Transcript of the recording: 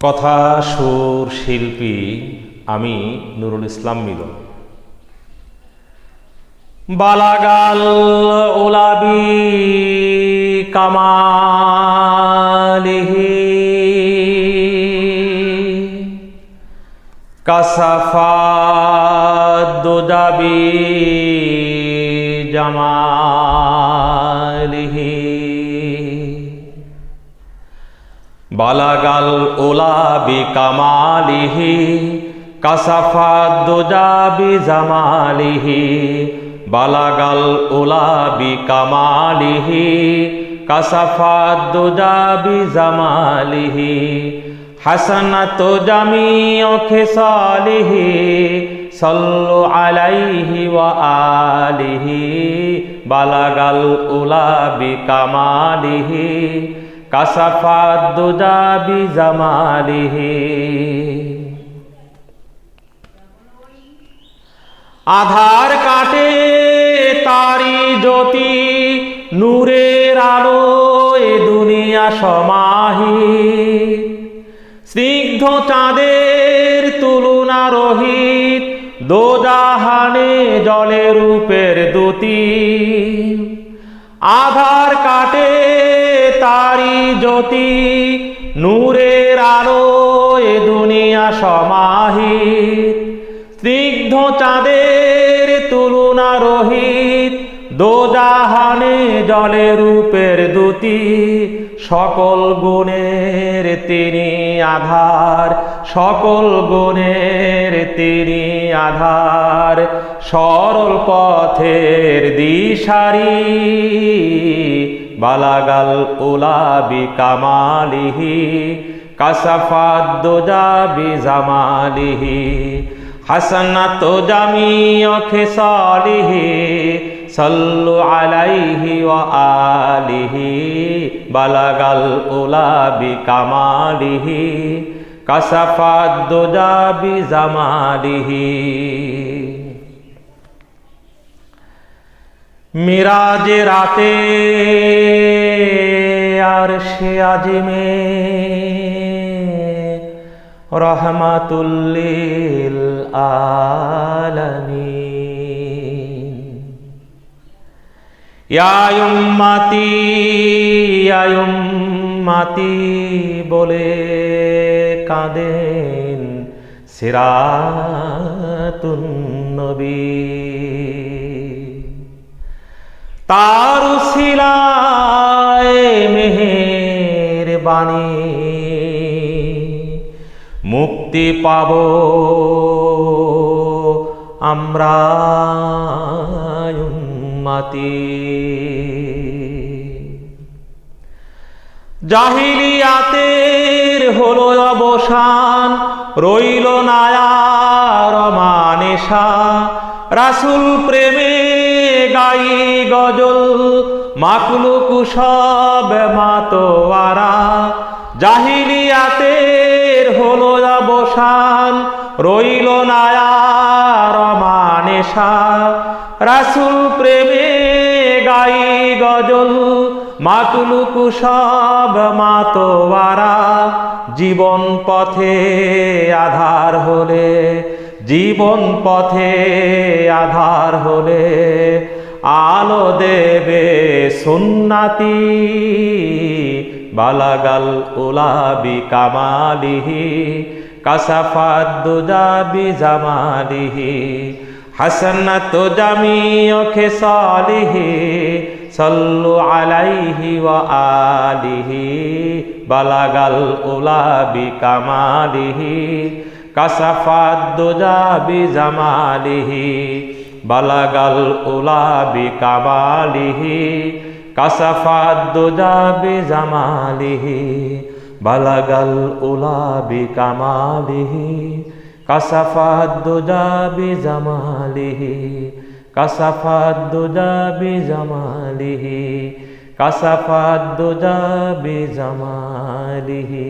কথা সুর শিল্পী আমি নুরুল ইসলাম মিলন। বালাগাল ওলাবি কামালিহি। কাসাফাত দুজাবি জামালিহি। বালাগাল ওলাবি কামালিহি কাসাফাত দুজাবি জামালিহি বালাগাল ওলাবি কামালিহি কাসাফাত দুজাবি জামালিহি, হাসানাত জামিউ খিসালিহি, সাল্লু আলাইহি আলিহি বালাগাল উলাবি কামালিহি। কাসাফাত দুজাবি জামালিহি আধার কাটে তারি জ্যোতি, নূরের আলো এ দুনিয়া সমাহি। স্নিগ্ধ চাঁদের তুলনা রহিত, দোজাহানে জলের রূপের দুতি। আধার কাটে তারি জ্যোতি, নূরের আলো এ দুনিয়া সমাহিত। স্নিগ্ধ চাঁদের তুলনা রহিত, দোজাহানে জলে রূপের দুতি সকল গুণের তিনি আধার, সকল গুণের তিনি আধার। সরল পথের দিশারি। বালাগাল উলাবি কামালিহি কাসাফাদ দোজাবি জামালিহি, হাসানাত জামিউ খিসালিহি, সাল্লু আলাইহি ওয়া আলিহি, বালাগাল উলাবি কামালিহি, কাসাফাত দুজাবি জামালিহি। মিরাজে রাতে আর সে আজিমে রহমাতুল্লিল আলামিন। ইয়ায়ুম্মাতি ইয়ায়ুম্মাতি বলে কাঁদেন সিরাতুন নবী। তার মেহের বাণী মুক্তি পাব আমরা জাহিলিয়াতের হলো অবসান রইল নায়ার মানেশা রাসুল প্রেমে গাই গজল মাকলুক সব মাতোয়ারা। জাহিলিয়াতের হলো অবসান, রইল নায়ার মানেশা। রাসুল প্রেমে গাই গজল মাতুলুকু সব মাতোয়ারা। জীবন পথে আধার হলে, জীবন পথে আধার হলে। আলো দেবে সুন্নাতি। বালাগাল উলাবি কামালিহি, কাসাফাত দুজাবি জামালিহি, হাসানাত জামিউ খিসালিহি, সাল্লু আলাইহি ওয়া আলিহি। বালাগাল উলাবি কামালিহি, কাসাফাত দুজাবি জামালিহি। বালাগাল উলাবি কামালিহি কাসাফাত দুজাবি জামালিহি বালাগাল উলাবি কামালিহি কাসাফাত দুজাবি জামালিহি কাসাফাত দুজাবি জামালিহি কাসাফাত দুজাবি জামালিহি